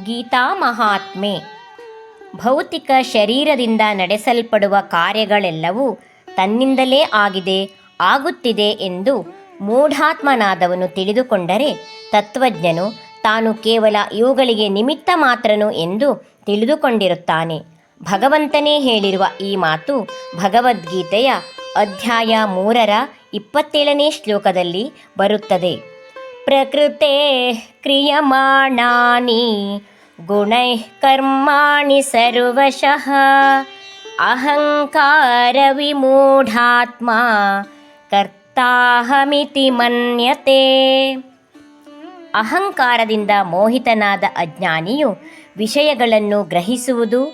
ಗೀತಾ ಮಹಾತ್ಮೆ. ಭೌತಿಕ ಶರೀರದಿಂದ ನಡೆಸಲ್ಪಡುವ ಕಾರ್ಯಗಳೆಲ್ಲವೂ ತನ್ನಿಂದಲೇ ಆಗಿದೆ, ಆಗುತ್ತಿದೆ ಎಂದು ಮೂಢಾತ್ಮನಾದವನು ತಿಳಿದುಕೊಂಡರೆ ತತ್ವಜ್ಞನು ತಾನು ಕೇವಲ ಇವುಗಳಿಗೆ ನಿಮಿತ್ತ ಮಾತ್ರನು ಎಂದು ತಿಳಿದುಕೊಂಡಿರುತ್ತಾನೆ. ಭಗವಂತನೇ ಹೇಳಿರುವ ಈ ಮಾತು ಭಗವದ್ಗೀತೆಯ ಅಧ್ಯಾಯ ಮೂರರ ಇಪ್ಪತ್ತೇಳನೇ ಶ್ಲೋಕದಲ್ಲಿ ಬರುತ್ತದೆ. ಪ್ರಕೃತೆ ಗುಣೈಃ ಕರ್ಮಾಣಿ ಸರ್ವಶಃ ಅಹಂಕಾರ ವಿಮೂಢಾತ್ಮ ಕರ್ತಾಹಮಿತಿ ಮನ್ಯತೆ. ಅಹಂಕಾರದಿಂದ ಮೋಹಿತನಾದ ಅಜ್ಞಾನಿಯು ವಿಷಯಗಳನ್ನು ಗ್ರಹಿಸುವುದು,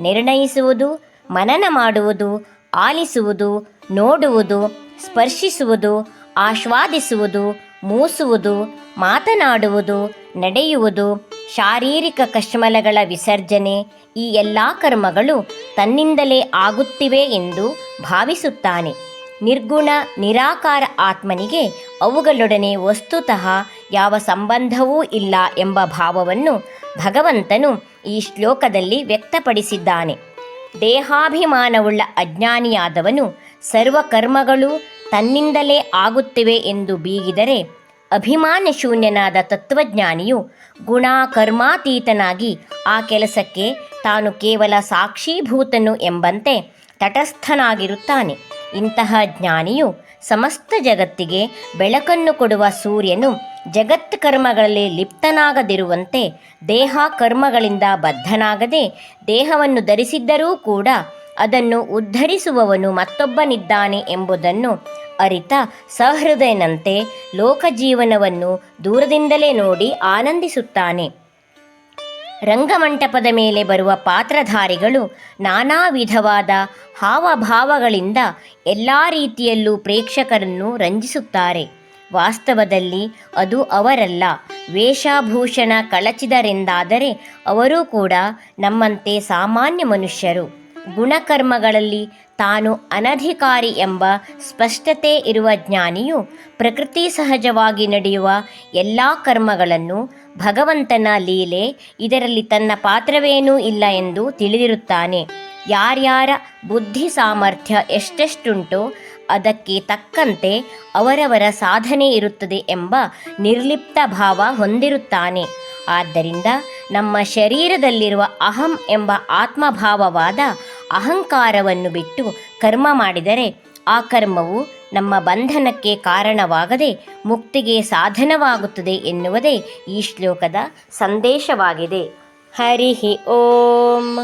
ನಿರ್ಣಯಿಸುವುದು, ಮನನ ಮಾಡುವುದು, ಆಲಿಸುವುದು, ನೋಡುವುದು, ಸ್ಪರ್ಶಿಸುವುದು ಆಸ್ವಾದಿಸುವುದು ಮೂಸುವುದು, ಮಾತನಾಡುವುದು, ನಡೆಯುವುದು, ಶಾರೀರಿಕ ಕಶ್ಮಲಗಳ ವಿಸರ್ಜನೆ ಈ ಎಲ್ಲ ಕರ್ಮಗಳು ತನ್ನಿಂದಲೇ ಆಗುತ್ತಿವೆ ಎಂದು ಭಾವಿಸುತ್ತಾನೆ. ನಿರ್ಗುಣ, ನಿರಾಕಾರ ಆತ್ಮನಿಗೆ ಅವುಗಳೊಡನೆ ವಸ್ತುತಃ ಯಾವ ಸಂಬಂಧವೂ ಇಲ್ಲ ಎಂಬ ಭಾವವನ್ನು ಭಗವಂತನು ಈ ಶ್ಲೋಕದಲ್ಲಿ ವ್ಯಕ್ತಪಡಿಸಿದ್ದಾನೆ. ದೇಹಾಭಿಮಾನವುಳ್ಳ ಅಜ್ಞಾನಿಯಾದವನು ಸರ್ವ ಕರ್ಮಗಳು ತನ್ನಿಂದಲೇ ಆಗುತ್ತಿವೆ ಎಂದು ಬೀಗಿದರೆ ಅಭಿಮಾನ ಶೂನ್ಯನಾದ ತತ್ವಜ್ಞಾನಿಯು ಗುಣ ಕರ್ಮಾತೀತನಾಗಿ ಆ ಕೆಲಸಕ್ಕೆ ತಾನು ಕೇವಲ ಸಾಕ್ಷೀಭೂತನು ಎಂಬಂತೆ ತಟಸ್ಥನಾಗಿರುತ್ತಾನೆ. ಇಂತಹ ಜ್ಞಾನಿಯು ಸಮಸ್ತ ಜಗತ್ತಿಗೆ ಬೆಳಕನ್ನು ಕೊಡುವ ಸೂರ್ಯನು ಜಗತ್ ಕರ್ಮಗಳಲ್ಲಿ ಲಿಪ್ತನಾಗದಿರುವಂತೆ ದೇಹ ಕರ್ಮಗಳಿಂದ ಬದ್ಧನಾಗದೆ ದೇಹವನ್ನು ಧರಿಸಿದ್ದರೂ ಕೂಡ ಅದನ್ನು ಉದ್ಧರಿಸುವವನು ಮತ್ತೊಬ್ಬನಿದ್ದಾನೆ ಎಂಬುದನ್ನು ಅರಿತ ಸಹೃದಯನಂತೆ ಲೋಕಜೀವನವನ್ನು ದೂರದಿಂದಲೇ ನೋಡಿ ಆನಂದಿಸುತ್ತಾನೆ. ರಂಗಮಂಟಪದ ಮೇಲೆ ಬರುವ ಪಾತ್ರಧಾರಿಗಳು ನಾನಾ ವಿಧವಾದ ಹಾವಭಾವಗಳಿಂದ ಎಲ್ಲ ರೀತಿಯಲ್ಲೂ ಪ್ರೇಕ್ಷಕರನ್ನು ರಂಜಿಸುತ್ತಾರೆ. ವಾಸ್ತವದಲ್ಲಿ ಅದು ಅವರಲ್ಲ, ವೇಷಭೂಷಣ ಕಳಚಿದರೆಂದಾದರೆ ಅವರೂ ಕೂಡ ನಮ್ಮಂತೆ ಸಾಮಾನ್ಯ ಮನುಷ್ಯರು. ಗುಣಕರ್ಮಗಳಲ್ಲಿ ತಾನು ಅನಧಿಕಾರಿ ಎಂಬ ಸ್ಪಷ್ಟತೆ ಇರುವ ಜ್ಞಾನಿಯು ಪ್ರಕೃತಿ ಸಹಜವಾಗಿ ನಡೆಯುವ ಎಲ್ಲ ಕರ್ಮಗಳನ್ನು ಭಗವಂತನ ಲೀಲೆ, ಇದರಲ್ಲಿ ತನ್ನ ಪಾತ್ರವೇನೂ ಇಲ್ಲ ಎಂದು ತಿಳಿದಿರುತ್ತಾನೆ. ಯಾರ್ಯಾರ ಬುದ್ಧಿ ಸಾಮರ್ಥ್ಯ ಎಷ್ಟೆಷ್ಟುಂಟೋ ಅದಕ್ಕೆ ತಕ್ಕಂತೆ ಅವರವರ ಸಾಧನೆ ಇರುತ್ತದೆ ಎಂಬ ನಿರ್ಲಿಪ್ತ ಭಾವ ಹೊಂದಿರುತ್ತಾನೆ. ಆದ್ದರಿಂದ ನಮ್ಮ ಶರೀರದಲ್ಲಿರುವ ಅಹಂ ಎಂಬ ಆತ್ಮಭಾವವಾದ ಅಹಂಕಾರವನ್ನು ಬಿಟ್ಟು ಕರ್ಮ ಮಾಡಿದರೆ ಆ ಕರ್ಮವು ನಮ್ಮ ಬಂಧನಕ್ಕೆ ಕಾರಣವಾಗದೆ ಮುಕ್ತಿಗೆ ಸಾಧನವಾಗುತ್ತದೆ ಎನ್ನುವುದೇ ಈ ಶ್ಲೋಕದ ಸಂದೇಶವಾಗಿದೆ. ಹರಿ ಓಂ.